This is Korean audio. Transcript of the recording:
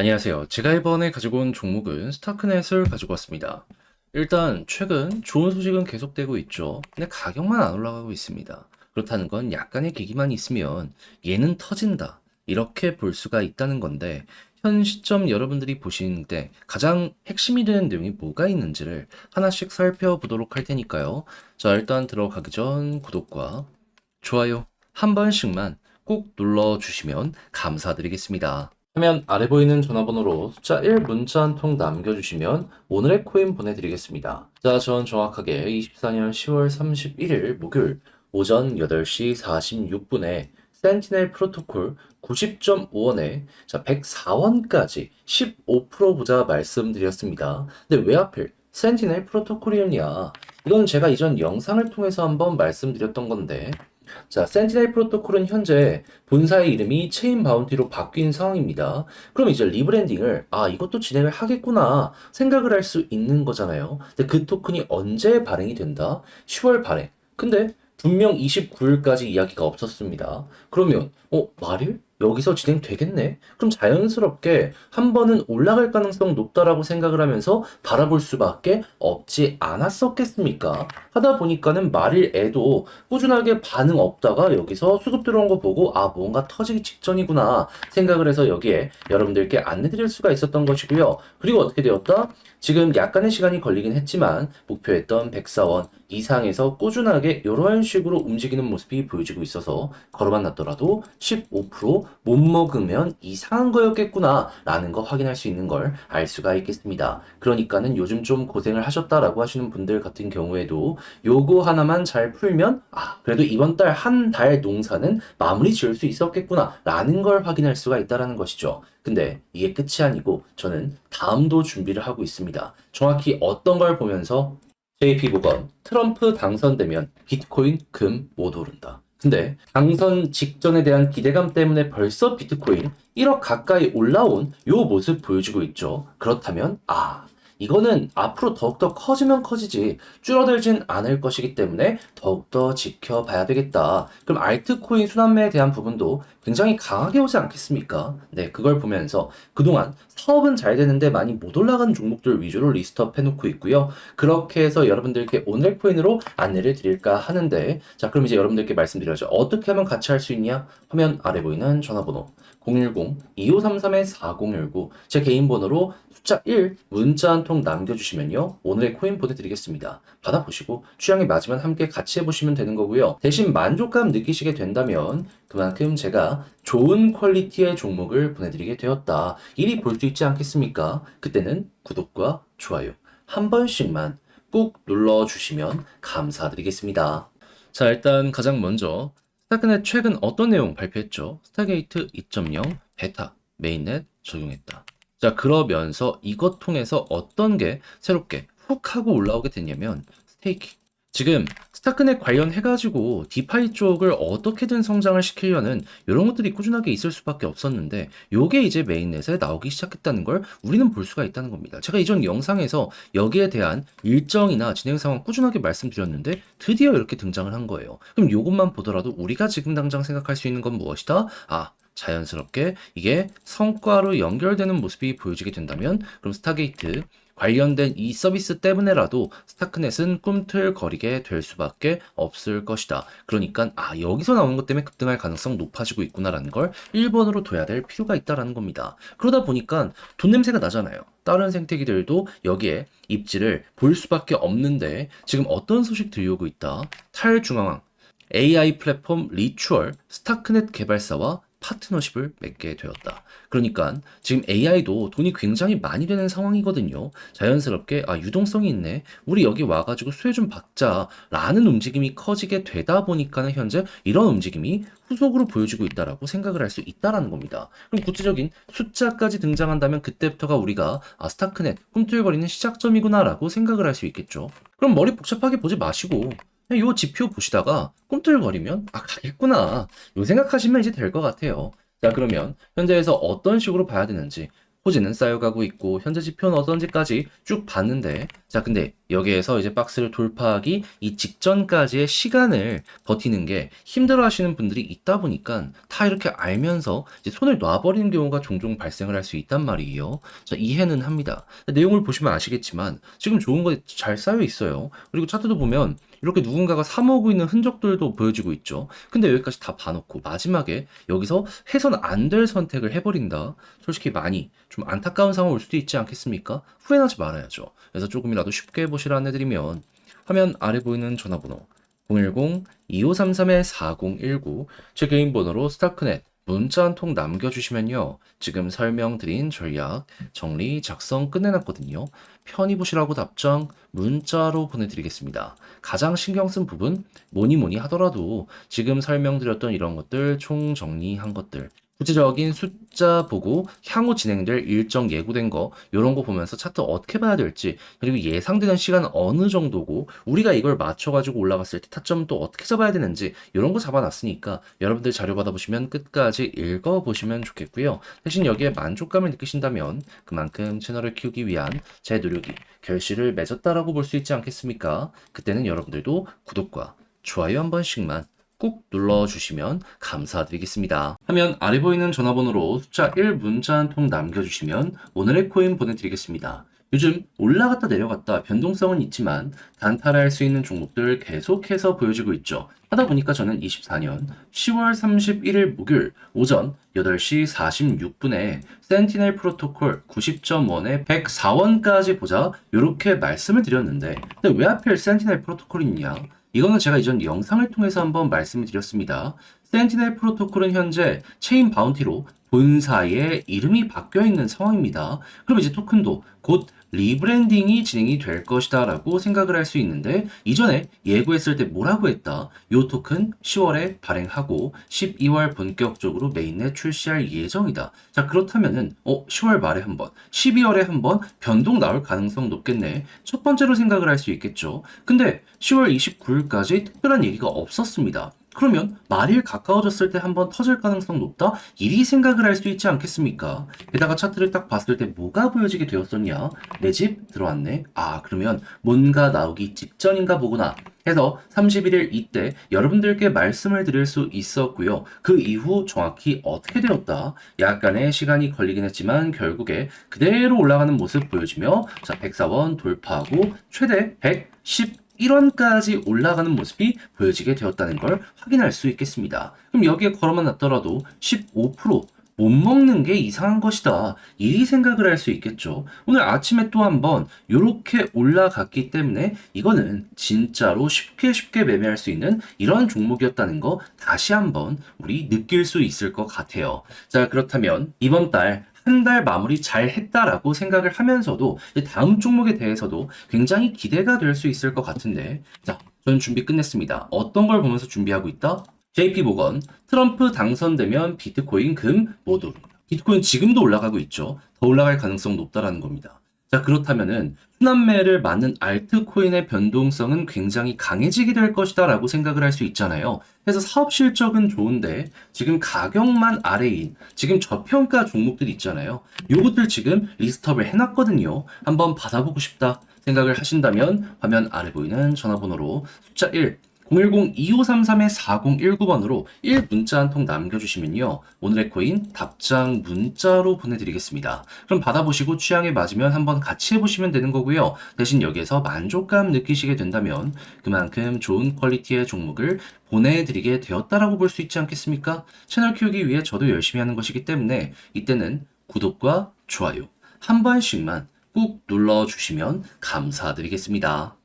안녕하세요. 제가 이번에 가지고 온 종목은 스타크넷을 가지고 왔습니다. 일단 최근 좋은 소식은 계속되고 있죠. 근데 가격만 안 올라가고 있습니다. 그렇다는 건 약간의 계기만 있으면 얘는 터진다. 이렇게 볼 수가 있다는 건데 현 시점 여러분들이 보시는데 가장 핵심이 되는 내용이 뭐가 있는지를 하나씩 살펴보도록 할 테니까요. 자, 일단 들어가기 전 구독과 좋아요 한 번씩만 꼭 눌러주시면 감사드리겠습니다. 화면 아래 보이는 전화번호로 숫자 1 문자 한 통 남겨주시면 오늘의 코인 보내드리겠습니다. 자, 전 정확하게 24년 10월 31일 목요일 오전 8시 46분에 센티넬 프로토콜 90.5원에 자 104원까지 15% 보자 말씀드렸습니다. 근데 왜 하필 센티넬 프로토콜이었냐? 이건 제가 이전 영상을 통해서 한번 말씀드렸던 건데 자, 센티넬 프로토콜은 현재 본사의 이름이 체인 바운티로 바뀐 상황입니다. 그럼 이제 리브랜딩을 아, 이것도 진행을 하겠구나 생각을 할 수 있는 거잖아요. 근데 그 토큰이 언제 발행이 된다? 10월 발행. 근데 분명 29일까지 이야기가 없었습니다. 그러면 어, 말일? 여기서 진행되겠네? 그럼 자연스럽게 한 번은 올라갈 가능성 높다라고 생각을 하면서 바라볼 수밖에 없지 않았었겠습니까? 하다 보니까는 말일에도 꾸준하게 반응 없다가 여기서 수급 들어온 거 보고 아 뭔가 터지기 직전이구나 생각을 해서 여기에 여러분들께 안내드릴 수가 있었던 것이고요. 그리고 어떻게 되었다? 지금 약간의 시간이 걸리긴 했지만 목표했던 104원 이상에서 꾸준하게 이런 식으로 움직이는 모습이 보여지고 있어서 걸어만 놨더라도 15%못 먹으면 이상한 거였겠구나 라는 거 확인할 수 있는 걸 알 수가 있겠습니다. 그러니까는 요즘 좀 고생을 하셨다라고 하시는 분들 같은 경우에도 요거 하나만 잘 풀면 아 그래도 이번 달 한 달 농사는 마무리 지을 수 있었겠구나 라는 걸 확인할 수가 있다라는 것이죠. 근데 이게 끝이 아니고 저는 다음도 준비를 하고 있습니다. 정확히 어떤 걸 보면서 JP 모건 트럼프 당선되면 비트코인 금 못 오른다. 근데 당선 직전에 대한 기대감 때문에 벌써 비트코인 1억 가까이 올라온 요 모습 보여주고 있죠. 그렇다면 아 이거는 앞으로 더욱더 커지면 커지지 줄어들진 않을 것이기 때문에 더욱더 지켜봐야 되겠다. 그럼 알트코인 순환매에 대한 부분도 굉장히 강하게 오지 않겠습니까? 네, 그걸 보면서 그동안 사업은 잘 되는데 많이 못 올라가는 종목들 위주로 리스트업 해놓고 있고요. 그렇게 해서 여러분들께 오늘 코인으로 안내를 드릴까 하는데 자, 그럼 이제 여러분들께 말씀드려야죠. 어떻게 하면 같이 할 수 있냐? 화면 아래 보이는 전화번호 010-2533-4019 제 개인 번호로 숫자 1 문자 한 통 남겨주시면요. 오늘의 코인 보내드리겠습니다. 받아보시고 취향에 맞으면 함께 같이 해보시면 되는 거고요. 대신 만족감 느끼시게 된다면 그만큼 제가 좋은 퀄리티의 종목을 보내드리게 되었다. 이리 볼수 있지 않겠습니까? 그때는 구독과 좋아요 한 번씩만 꾹 눌러주시면 감사드리겠습니다. 자, 일단 가장 먼저 스타크넷 최근 어떤 내용 발표했죠? 스타게이트 2.0 베타 메인넷 적용했다. 자, 그러면서 이것 통해서 어떤 게 새롭게 훅 하고 올라오게 됐냐면 스테이킹. 지금 스타크넷 관련해가지고 디파이 쪽을 어떻게든 성장을 시키려는 이런 것들이 꾸준하게 있을 수밖에 없었는데 요게 이제 메인넷에 나오기 시작했다는 걸 우리는 볼 수가 있다는 겁니다. 제가 이전 영상에서 여기에 대한 일정이나 진행 상황 꾸준하게 말씀드렸는데 드디어 이렇게 등장을 한 거예요. 그럼 요것만 보더라도 우리가 지금 당장 생각할 수 있는 건 무엇이다? 아, 자연스럽게 이게 성과로 연결되는 모습이 보여지게 된다면 그럼 스타게이트 관련된 이 서비스 때문에라도 스타크넷은 꿈틀거리게 될 수밖에 없을 것이다. 그러니까 아 여기서 나오는 것 때문에 급등할 가능성 높아지고 있구나라는 걸 1번으로 둬야 될 필요가 있다라는 겁니다. 그러다 보니까 돈 냄새가 나잖아요. 다른 생태계들도 여기에 입지를 볼 수밖에 없는데 지금 어떤 소식 들려오고 있다. 탈중앙 AI 플랫폼 리추얼 스타크넷 개발사와 파트너십을 맺게 되었다. 그러니까 지금 AI도 돈이 굉장히 많이 되는 상황이거든요. 자연스럽게 아 유동성이 있네. 우리 여기 와가지고 수혜 좀 받자라는 움직임이 커지게 되다 보니까는 현재 이런 움직임이 후속으로 보여지고 있다라고 생각을 할 수 있다라는 겁니다. 그럼 구체적인 숫자까지 등장한다면 그때부터가 우리가 아 스타크넷 꿈틀거리는 시작점이구나라고 생각을 할 수 있겠죠. 그럼 머리 복잡하게 보지 마시고 요 지표 보시다가 꿈틀거리면 아 가겠구나 요 생각하시면 이제 될 것 같아요 자 그러면 현재에서 어떤 식으로 봐야 되는지 호재는 쌓여가고 있고 현재 지표는 어떤지까지 쭉 봤는데 자 근데 여기에서 이제 박스를 돌파하기 이 직전까지의 시간을 버티는 게 힘들어 하시는 분들이 있다 보니까 다 이렇게 알면서 이제 손을 놔버리는 경우가 종종 발생을 할 수 있단 말이에요. 자 이해는 합니다. 내용을 보시면 아시겠지만 지금 좋은 거 잘 쌓여 있어요. 그리고 차트도 보면 이렇게 누군가가 사모으고 있는 흔적들도 보여지고 있죠. 근데 여기까지 다 봐놓고 마지막에 여기서 해선 안 될 선택을 해버린다. 솔직히 많이 좀 안타까운 상황 올 수도 있지 않겠습니까? 후회하지 말아야죠. 그래서 조금이라도 쉽게 해보시라 안내드리면 화면 아래 보이는 전화번호 010-2533-4019 제 개인 번호로 스타크넷 문자 한 통 남겨주시면요. 지금 설명드린 전략 정리 작성 끝내놨거든요. 편히 보시라고 답장 문자로 보내드리겠습니다. 가장 신경 쓴 부분 뭐니 뭐니 하더라도 지금 설명드렸던 이런 것들 총 정리한 것들 구체적인 숫자 보고 향후 진행될 일정 예고된 거 이런 거 보면서 차트 어떻게 봐야 될지 그리고 예상되는 시간 어느 정도고 우리가 이걸 맞춰가지고 올라갔을 때 타점 또 어떻게 잡아야 되는지 이런 거 잡아놨으니까 여러분들 자료 받아보시면 끝까지 읽어보시면 좋겠고요. 대신 여기에 만족감을 느끼신다면 그만큼 채널을 키우기 위한 제 노력이 결실을 맺었다라고 볼 수 있지 않겠습니까? 그때는 여러분들도 구독과 좋아요 한 번씩만 꾹 눌러주시면 감사드리겠습니다. 화면 아래 보이는 전화번호로 숫자 1 문자 한 통 남겨주시면 오늘의 코인 보내드리겠습니다. 요즘 올라갔다 내려갔다 변동성은 있지만 단타할 수 있는 종목들 계속해서 보여지고 있죠. 하다 보니까 저는 24년 10월 31일 목요일 오전 8시 46분에 센티넬 프로토콜 90.1에 104원까지 보자 이렇게 말씀을 드렸는데 근데 왜 하필 센티넬 프로토콜이 있냐? 이거는 제가 이전 영상을 통해서 한번 말씀을 드렸습니다. 센티넬 프로토콜은 현재 체인 바운티로 본사의 이름이 바뀌어 있는 상황입니다. 그럼 이제 토큰도 곧 리브랜딩이 진행이 될 것이다 라고 생각을 할 수 있는데 이전에 예고했을 때 뭐라고 했다? 요 토큰 10월에 발행하고 12월 본격적으로 메인에 출시할 예정이다. 자 그렇다면은 어 10월 말에 한번 12월에 한번 변동 나올 가능성 높겠네. 첫 번째로 생각을 할 수 있겠죠. 근데 10월 29일까지 특별한 얘기가 없었습니다 그러면 말일 가까워졌을 때 한번 터질 가능성 높다? 이리 생각을 할 수 있지 않겠습니까? 게다가 차트를 딱 봤을 때 뭐가 보여지게 되었었냐? 내 집 들어왔네? 아, 그러면 뭔가 나오기 직전인가 보구나. 해서 31일 이때 여러분들께 말씀을 드릴 수 있었고요. 그 이후 정확히 어떻게 되었다? 약간의 시간이 걸리긴 했지만 결국에 그대로 올라가는 모습 보여주며 자, 104원 돌파하고 최대 110 1원까지 올라가는 모습이 보여지게 되었다는 걸 확인할 수 있겠습니다. 그럼 여기에 걸어만 놨더라도 15%못 먹는 게 이상한 것이다. 이 생각을 할 수 있겠죠. 오늘 아침에 또 한번 이렇게 올라갔기 때문에 이거는 진짜로 쉽게 쉽게 매매할 수 있는 이런 종목이었다는 거 다시 한번 우리 느낄 수 있을 것 같아요. 자, 그렇다면 이번 달 한 달 마무리 잘 했다라고 생각을 하면서도 다음 종목에 대해서도 굉장히 기대가 될 수 있을 것 같은데 자, 저는 준비 끝냈습니다. 어떤 걸 보면서 준비하고 있다? JP 모건, 트럼프 당선되면 비트코인, 금 모두. 비트코인 지금도 올라가고 있죠. 더 올라갈 가능성 높다라는 겁니다. 자, 그렇다면은 순환매를 맞는 알트코인의 변동성은 굉장히 강해지게 될 것이다 라고 생각을 할 수 있잖아요. 그래서 사업 실적은 좋은데 지금 가격만 아래인 지금 저평가 종목들 있잖아요. 요것들 지금 리스트업을 해놨거든요. 한번 받아보고 싶다 생각을 하신다면 화면 아래 보이는 전화번호로 숫자 1 010-2533-4019번으로 1 문자 한 통 남겨주시면요. 오늘의 코인 답장 문자로 보내드리겠습니다. 그럼 받아보시고 취향에 맞으면 한번 같이 해보시면 되는 거고요. 대신 여기에서 만족감 느끼시게 된다면 그만큼 좋은 퀄리티의 종목을 보내드리게 되었다라고 볼 수 있지 않겠습니까? 채널 키우기 위해 저도 열심히 하는 것이기 때문에 이때는 구독과 좋아요 한 번씩만 꾹 눌러주시면 감사드리겠습니다.